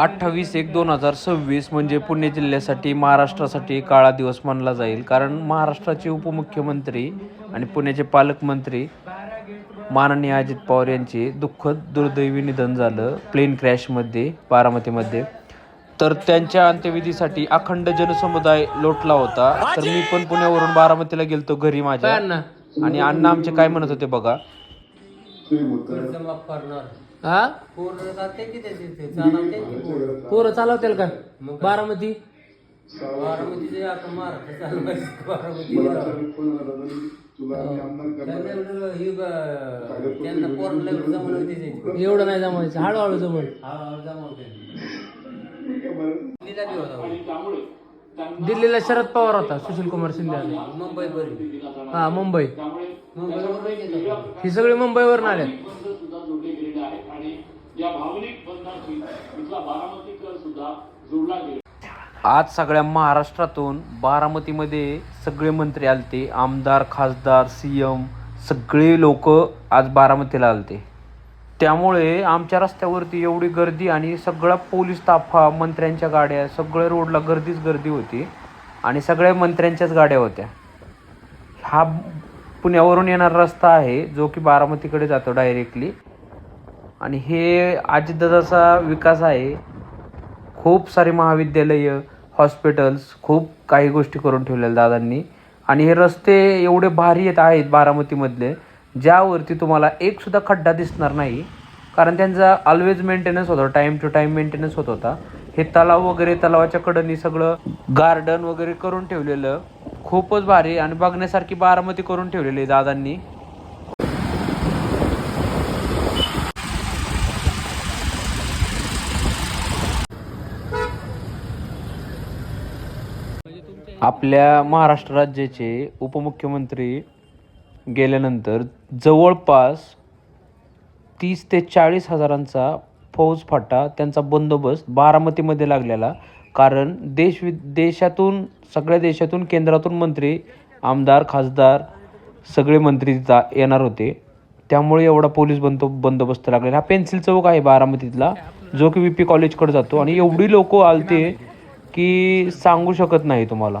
अठ्ठावीस एक दोन हजार सव्वीस म्हणजे पुणे जिल्ह्यासाठी महाराष्ट्रासाठी काळा दिवस मानला जाईल. कारण महाराष्ट्राचे उपमुख्यमंत्री आणि पुण्याचे पालकमंत्री माननीय अजित पवार यांचे दुःखद दुर्दैवी निधन झालं प्लेन क्रॅशमध्ये बारामतीमध्ये. तर त्यांच्या अंत्यविधीसाठी अखंड जनसमुदाय लोटला होता. तर मी पण पुण्यावरून बारामतीला गेलतो घरी माझ्या. आणि अण्णा आमचे काय म्हणत होते बघा? हा पोरं जाते की त्याचे ते चालवते की पोरं. पोरं चालवतील का बारामती बारामतीचे आता महाराष्ट्र चालवायचं बारामतीला. त्यांना एवढं हे ब- त्यांना पोरांना एवढं जमवलं त्याचे. एवढं नाही जमायचं हळूहळू जमल हळूहळू जमवते. दिला बी होता दिल्लीला शरद पवार होता सुशील कुमार शिंदे आले. मुंबई बरी हा मुंबई मुंबईवर. ही सगळी मुंबईवरून आले आज सगळ्या महाराष्ट्रातून बारामतीमध्ये सगळे मंत्री आलते. आमदार खासदार सी एम सगळे लोक आज बारामतीला आलते. त्यामुळे आमच्या रस्त्यावरती एवढी गर्दी आणि सगळा पोलीस ताफा मंत्र्यांच्या गाड्या सगळ्या रोडला गर्दीच गर्दी होती आणि सगळ्या मंत्र्यांच्याच गाड्या होत्या. हा पुण्यावरून येणारा रस्ता आहे जो की बारामतीकडे जातो डायरेक्टली आणि हे अजितदादाचा विकास आहे. खूप सारी महाविद्यालयं हॉस्पिटल्स खूप काही गोष्टी करून ठेवलेल्या दादांनी. आणि हे रस्ते एवढे भारी येत आहेत बारामतीमधले ज्यावरती तुम्हाला एकसुद्धा खड्डा दिसणार नाही. कारण त्यांचा ऑलवेज मेंटेनन्स होता टाईम टू टाईम मेंटेनन्स होत होता. हे तलाव वगैरे तलावाच्या कडनी सगळं गार्डन वगैरे करून ठेवलेलं खूपच भारी आणि बघण्यासारखी बारामती करून ठेवलेली आहे दादांनी. आपल्या महाराष्ट्र राज्याचे उपमुख्यमंत्री गेल्यानंतर जवळपास तीस ते चाळीस हजारांचा फौज फाटा त्यांचा बंदोबस्त बारामतीमध्ये लागलेला कारण देश वि देशातून सगळ्या देशातून केंद्रातून मंत्री आमदार खासदार सगळे मंत्री तिथं येणार होते. त्यामुळे एवढा पोलीस बंदो बंदोबस्त लागलेला. हा पेन्सिल चौक आहे बारामतीतला जो की व्ही पी कॉलेजकडे जातो आणि एवढी लोक आलते की सांगू शकत नाही तुम्हाला.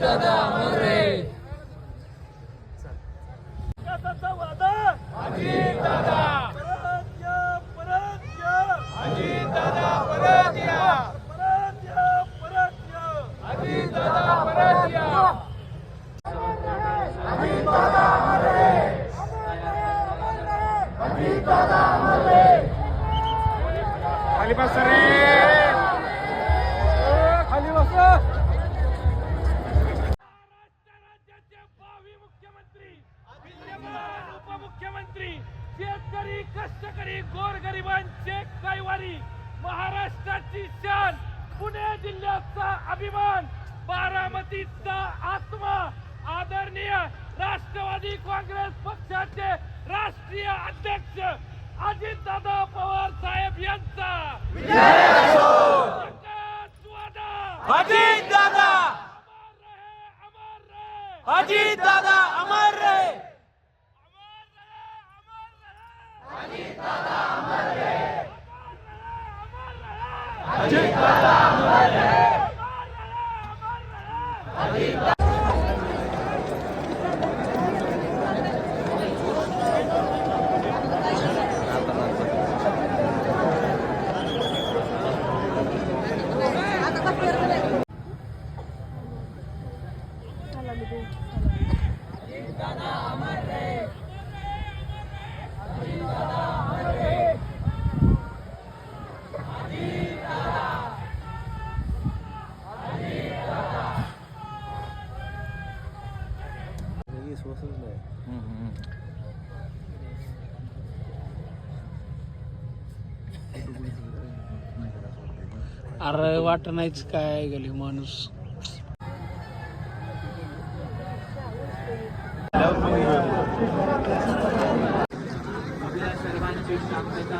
राज्याचे जिल्ह्याचा अभिमान बारामतीचा आत्मा आदरणीय राष्ट्रवादी काँग्रेस पक्षाचे राष्ट्रीय अध्यक्ष अजितदादा पवार साहेब यांचा. जगत वादा! अजीत दादा अमर रहे, अमर रहे! अजीत दादा अमर रे अमर रहे, अमर रहे! अमर रहे, अमर रहे! अमर रहे, अमर रहे! अरे वाट नाहीच काय गेली माणूस. आपल्या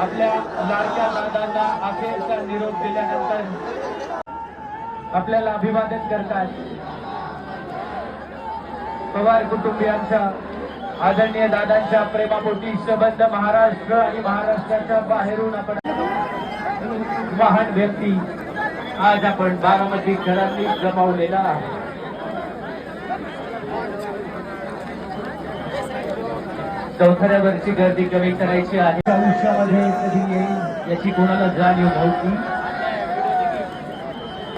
आपल्या लाडक्या दादांना अखेरचा निरोप दिल्यानंतर आपल्याला अभिवादन करतात. पवार कुटुंबियांच्या आदरणीय दादांच्या प्रेमापोटी संबंध महाराष्ट्र आणि महाराष्ट्राच्या बाहेरून आपण महान व्यक्ती. आज आपण बारामती घरांनी जमावलेला आहे चौथऱ्यावरची गर्दी कमी करायची आहे. आयुष्यामध्ये कधी येईल? याची कोणाला जाणीव नव्हती.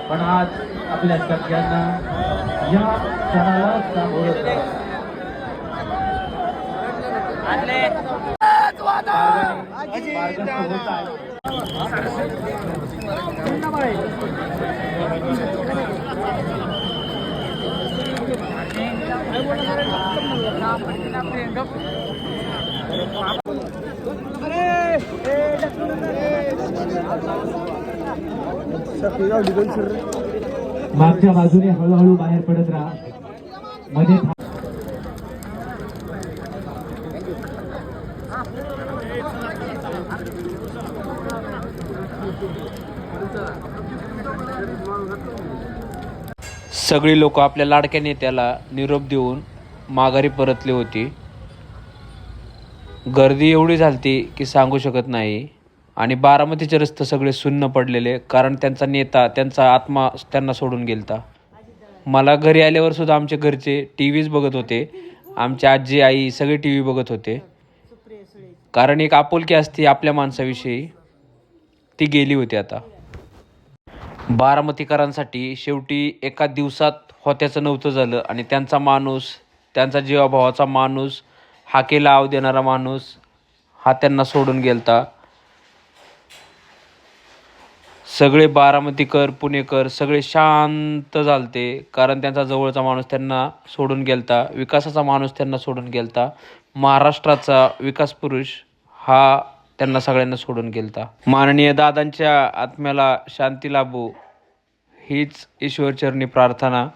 पण आज आपल्या सगळ्यांना या क्षणाला सामोरं जावं. मागच्या बाजूने हळूहळू बाहेर पडत राहा. मध्ये सगळी लोक आपल्या लाडक्या नेत्याला निरोप देऊन माघारी परतली होती. गर्दी एवढी झालती की सांगू शकत नाही. आणि बारामतीचे रस्ते सगळे सुन्न पडलेले कारण त्यांचा नेता त्यांचा आत्मा त्यांना सोडून गेलता. मला घरी आल्यावर सुद्धा आमचे घरचे टी व्हीच बघत होते. आमचे आजी आई सगळे टी व्ही बघत होते. कारण एक आपुलकी असते आपल्या माणसाविषयी. ती गेली होती आता. बारामतीकरांसाठी शेवटी एका दिवसात होत्याचं नव्हतं झालं आणि त्यांचा माणूस त्यांचा जीवाभावाचा माणूस हाकेला आव देणारा माणूस हा त्यांना सोडून गेलता. सगळे बारामतीकर पुणेकर सगळे शांत झालते. कारण त्यांचा जवळचा माणूस त्यांना सोडून गेलता. विकासाचा माणूस त्यांना सोडून गेलता. महाराष्ट्राचा विकास पुरुष हा त्यांना सगळ्यांना सोडून गेलता. माननीय दादांच्या आत्म्याला शांती लाभो. हीच ईश्वरचरणी प्रार्थना.